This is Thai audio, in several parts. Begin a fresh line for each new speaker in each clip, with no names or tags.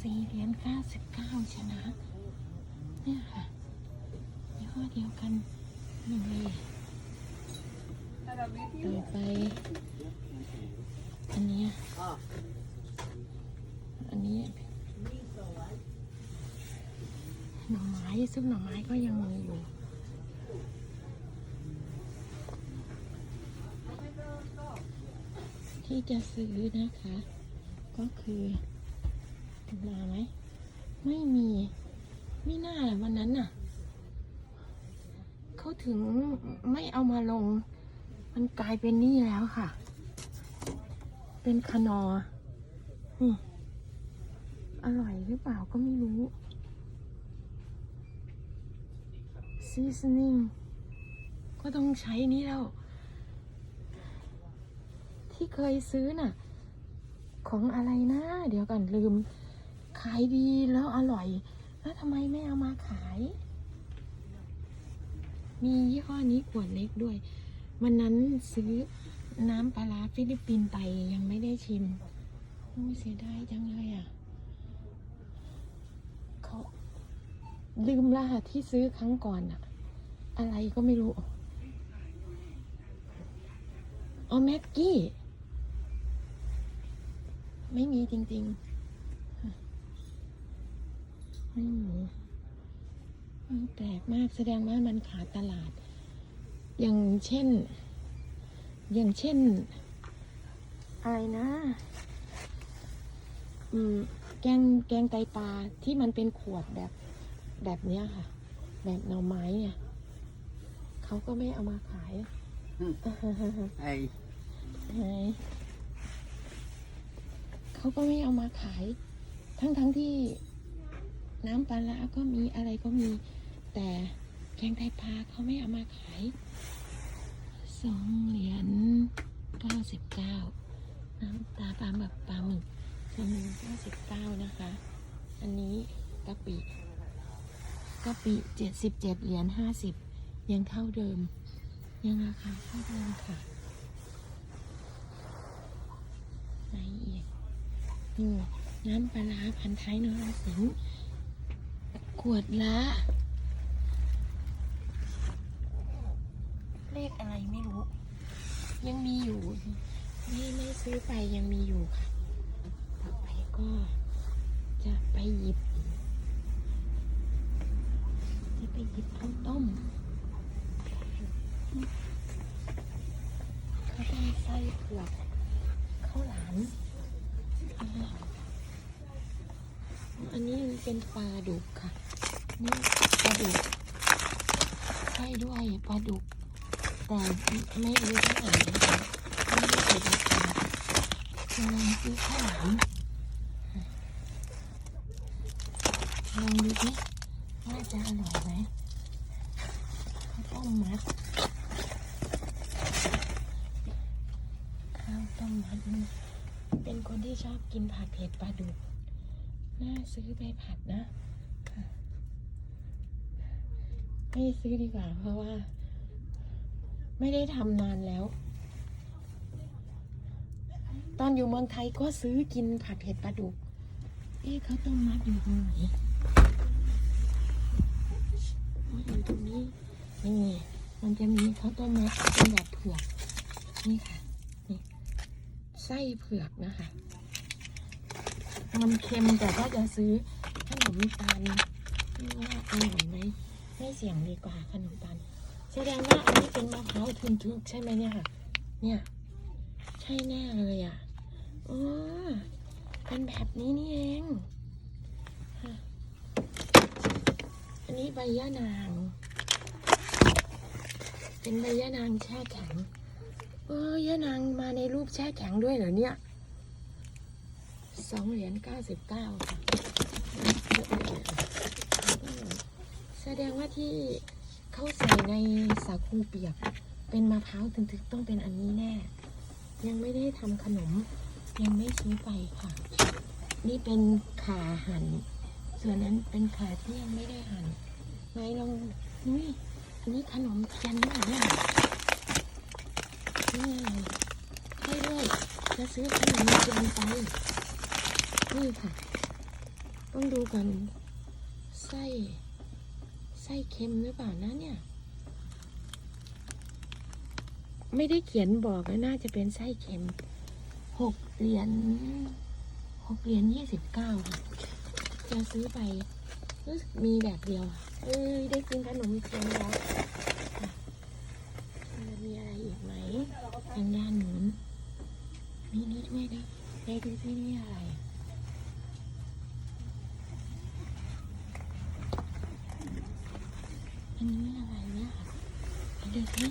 สี่เหรียญเก้าสิบเก้าชนะ เนี่ยค่ะยี่ห้อเดียวกันนี่ต่อไป อันนี้ อันนี้หน่อไม้ซุปหน่อไม้ก็ยังมีอยู่ที่จะซื้อนะคะ ก็คือ มาไหม ไม่มีไม่น่าแหละวันนั้นน่ะ เขาถึงไม่เอามาลง มันกลายเป็นนี่แล้วค่ะ เป็นคนอร่อร่อยหรือเปล่าก็ไม่รู้ seasoning ก็ต้องใช้นี่แล้ว ที่เคยซื้อน่ะ ของอะไรนะ เดี๋ยวก่อนลืม ขายดีแล้วอร่อย แล้วทำไมไม่เอามาขาย มียี่ห้อนี้ขวดเล็กด้วย วันนั้นซื้อน้ำปลาร้าฟิลิปปินส์ไปยังไม่ได้ชิมโอ้เสียดายจังเลยอะเขาลืมรหัสที่ซื้อครั้งก่อนอะอะไรก็ไม่รู้อ๋อแม็กกี้ ไม่มีจริง ๆ ไม่มีมันแปลกมากแสดงว่ามันขาดตลาด อย่างเช่น อย่างเช่น อะไรนะ อืม แกงแกงไตปลาที่มันเป็นขวดแบบแบบเนี้ยค่ะ แบบหน่อไม้เนี่ยเขาก็ไม่เอามาขาย
อืมไอ้
ไหนเขาก็ไม่เอามาขาย ทั้งทั้งที่ น้ำปลาร้าก็มีอะไรก็มี แต่แกงไตปลาเขาไม่เอามาขายสองเหรียญเก้าสิบเก้าน้ำตาปลาแบบปลาหมึกสองเหรียญเก้าสิบเก้านะคะ อันนี้กะปิกะปิเจ็ดสิบเจ็ดเหรียญห้าสิบยังเท่าเดิม ยังราคาเท่าเดิมค่ะไหนอีกนี่น้ำปลาร้าพันท้ายนรสิงห์ ขวดละ เลขอะไรไม่รู้ ยังมีอยู่ไม่ไม่ซื้อไปยังมีอยู่ค่ะต่อไปก็จะไปหยิบ จะไปหยิบข้าวต้มข้าวต้มไส้เผือกข้าวหลาม อันนี้เป็นปลาดุกค่ะ นี่ปลาดุกใช่ด้วยปลาดุกแต่ไม่รู้เท่าไหร่นะคะไม่ได้ใส่ราคาลองซื้อข้าวหลามลองดูสิว่าจะอร่อยไหมต้มมัดข้าวต้มมัดเป็นคนที่ชอบกินผัดเผ็ดปลาดุก น่าซื้อไปผัดนะไม่ซื้อดีกว่า เพราะว่า ไม่ได้ทำนานแล้ว ตอนอยู่เมืองไทยก็ซื้อกินผัดเผ็ดปลาดุกเอ๊ะเขาต้มมัดอยู่ตรงไหนอ๋ออยู่ตรงนี้นี่มันจะมีข้าวต้มมัดเป็นแบบเผือก นี่ค่ะ นี่ ไส้เผือกนะคะ มันเค็มแต่ก็จะซื้อขนมตาลไม่ว่าอร่อยไหมไม่เสี่ยงดีกว่าขนมตาลแสดงว่าอันนี้เป็นมะพร้าวทึนทึกใช่ไหมเนี่ยค่ะ เนี่ย ใช่แน่เลยอะอ๋อเป็นแบบนี้นี่เองอันนี้ใบย่านาง เป็นใบย่านางแช่แข็ง เออย่านางมาในรูปแช่แข็งด้วยเหรอเนี่ย สองเหรียญเก้าสิบเก้าค่ะ แสดงว่าที่เขาใส่ในสาคูเปียก เป็นมะพร้าวถึงๆต้องเป็นอันนี้แน่ ยังไม่ได้ทำขนม ยังไม่ซื้อไปค่ะ นี่เป็นขาหั่น ส่วนนั้นเป็นขาที่ยังไม่ได้หั่นไหนลองนุ้ยอันนี้ขนมเทียนนี่เนี่ยนี่ใช่ด้วยจะซื้อขนมเทียนไป นี่ค่ะ ต้องดูก่อนไส้ไส้เค็มหรือเปล่านะเนี่ย ไม่ได้เขียนบอกนะน่าจะเป็นไส้เค็มหกเหรียญหกเหรียญยี่สิบเก้าค่ะจะซื้อไปรู้สึกมีแบบเดียวเอ้ยได้กินขนมเทียนแล้วมีอะไรอีกไหมทางด้านนู้นมีนี่ด้วยนะได้ดูที่นี่อะไร อันนี้อะไรเนี่ยค่ะอันเด็กนี่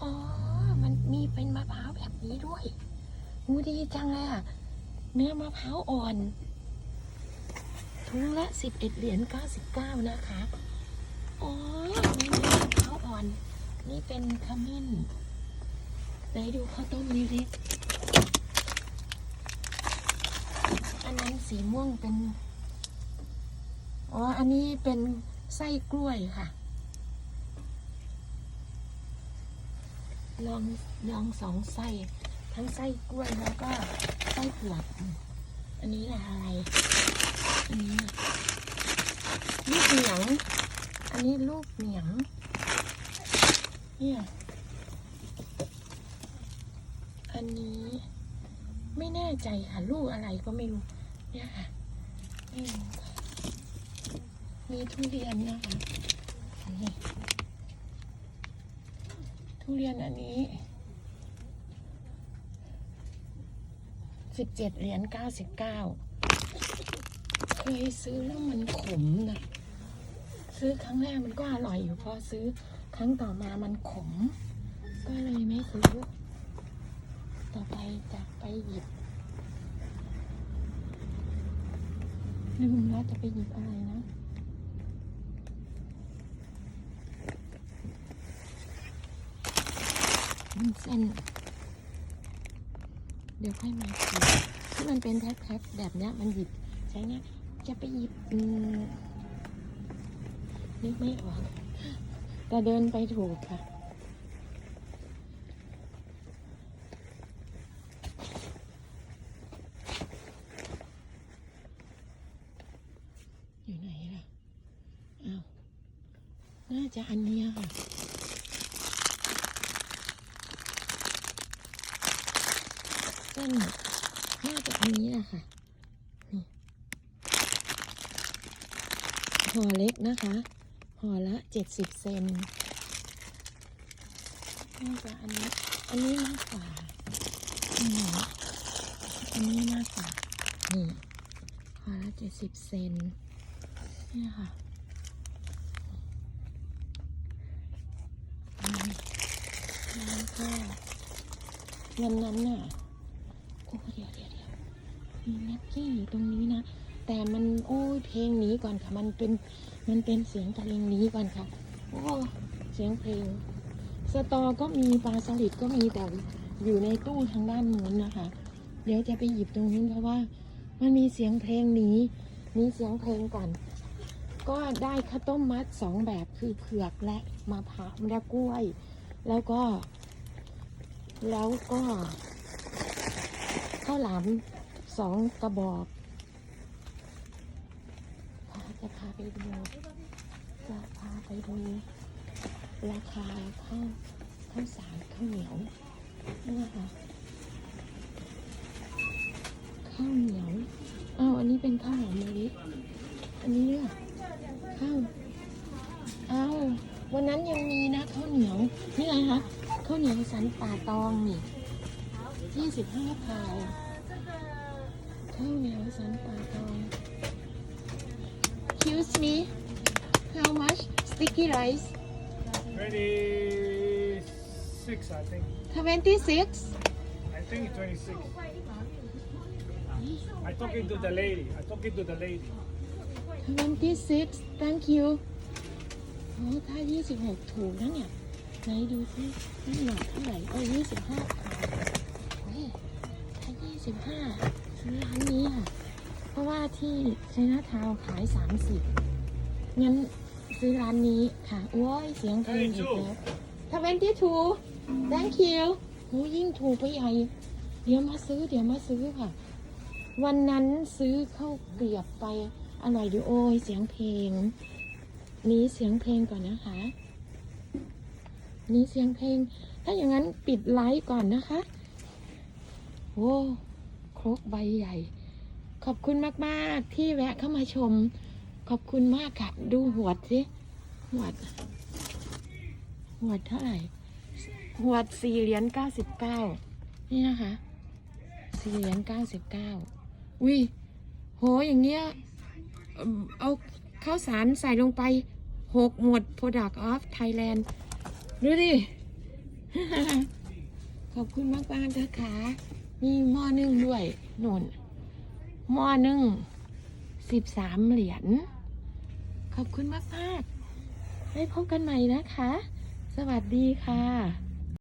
อ๋อ มันมีเป็นมะพร้าวแบบนี้ด้วยงูดีจังเลยอะ เนื้อมะพร้าวอ่อนถุงละสิบเอ็ดเหรียญเก้าสิบเก้านะคะ อ๋อ มีเนื้อมะพร้าวอ่อน นี่เป็นขมิ้นไหนดูข้าวต้มนี้สิอันนั้นสีม่วงเป็น อ๋อ อันนี้เป็นไส้กล้วยค่ะ ลองลองสองไส้ ทั้งไส้กล้วยแล้วก็ไส้เผือกอันนี้แหละอะไร อันนี้น่ะลูกเหนียง อันนี้ลูกเหนียง เนี่ย อันนี้ไม่แน่ใจค่ะ ลูกอะไรก็ไม่รู้ เนี่ยค่ะ มีทุเรียนนะคะนี่ทุเรียนอันนี้สิบเจ็ดเหรียญเก้าสิบเก้าเคยซื้อแล้วมันขมนะซื้อครั้งแรกมันก็อร่อยอยู่พอซื้อครั้งต่อมามันขม ก็เลยไม่ซื้อ ต่อไปจะไปหยิบลืมแล้วจะไปหยิบอะไรนะ วุ้น เส้นเดี๋ยวค่อยมากินที่มันเป็นแพ็คๆแบบเนี้ยมันหยิบใช้เนี่ยจะไปหยิบนึกไม่ออกแต่เดินไปถูกค่ะอยู่ไหนล่ะ อ้าว น่าจะอันนี้ค่ะ ส้นน่าจะอันนี้แหละค่ะห่อเล็กนะคะห่อละเจ็ดสิบเซนน่าจะอันนี้ อันนี้มากกว่าอันนี้มากกว่า นี่ห่อละเจ็ดสิบเซนนี่ค่ะอืมแล้วก็วันนั้นน่ะ โอ้เดี๋ยวเดี๋ยวเดี๋ยวมีแม็กกี้อยู่ตรงนี้นะ แต่มันโอ้ยเพลงนี้ก่อนค่ะ มันเป็นมันเป็นเสียงเพลงนี้ก่อนค่ะโอ้เสียงเพลง สตอก็มีปลาสลิดก็มีแต่อยู่ในตู้ทางด้านนู้นนะคะ เดี๋ยวจะไปหยิบตรงนู้นเพราะว่า มันมีเสียงเพลงนี้ มีเสียงเพลงก่อน ก็ได้ข้าวต้มมัดสองแบบคือเผือกและมะพร้าวและกล้วย แล้วก็ แล้วก็ ข้าวหลามสองกระบอกจะพาไปดูจะพาไปดูราคาข้าวข้าวสารข้าวเหนียวนี่นะคะข้าวเหนียวอ้าวอันนี้เป็นข้าวหอมมะลิอันนี้เนี่ยข้าวอ้าววันนั้นยังมีนะข้าวเหนียวนี่ไงคะข้าวเหนียวสันป่าตองนี่ ยี่สิบห้าพาวข้าวเหนียวสันป่าตอง Excuse me how much sticky rice
26, I think.
26
I think it's 26. I talking to the lady. I talking to the lady.
26 thank you โอ้ถ้า 26 ถูกนะเนี่ย ไหนดูซิน้ำหนักเท่าไหร่โอ้25พาวเฮ้ย ถ้าซื้อร้านนี้ค่ะ เพราะว่าที่ไชน่าทาวน์ขาย30งั้นซื้อร้านนี้ค่ะ โอ้ย เสียงเพลงอีกแล้ว22 thank you โหยิ่งถูกไปใหญ่ เดี๋ยวมาซื้อ เดี๋ยวมาซื้อค่ะ วันนั้นซื้อข้าวเกลียบไป อร่อยดีโอ้ย เสียงเพลง นี้เสียงเพลงก่อนนะคะ นี้เสียงเพลง ถ้าอย่างนั้นปิดไลฟ์ก่อนนะคะ โอ้ ครกใบใหญ่ ขอบคุณมากๆ ที่แวะเข้ามาชม ขอบคุณมากค่ะ ดูหวดสิหวดหวดเท่าไหร่หวดสี่เหรียญเก้าสิบเก้านี่นะคะสี่เหรียญเก้าสิบเก้าอุ้ยโหอย่างเงี้ยเอิ่มเอาข้าวสารใส่ลงไปหกหมวด Product of Thailand ดูดิ ขอบคุณมากมากๆนะคะ มีหม้อนึ่งด้วยนุ่นหม้อนึ่งสิบสามเหรียญขอบคุณมากมากๆไว้พบกันใหม่นะคะ สวัสดีค่ะ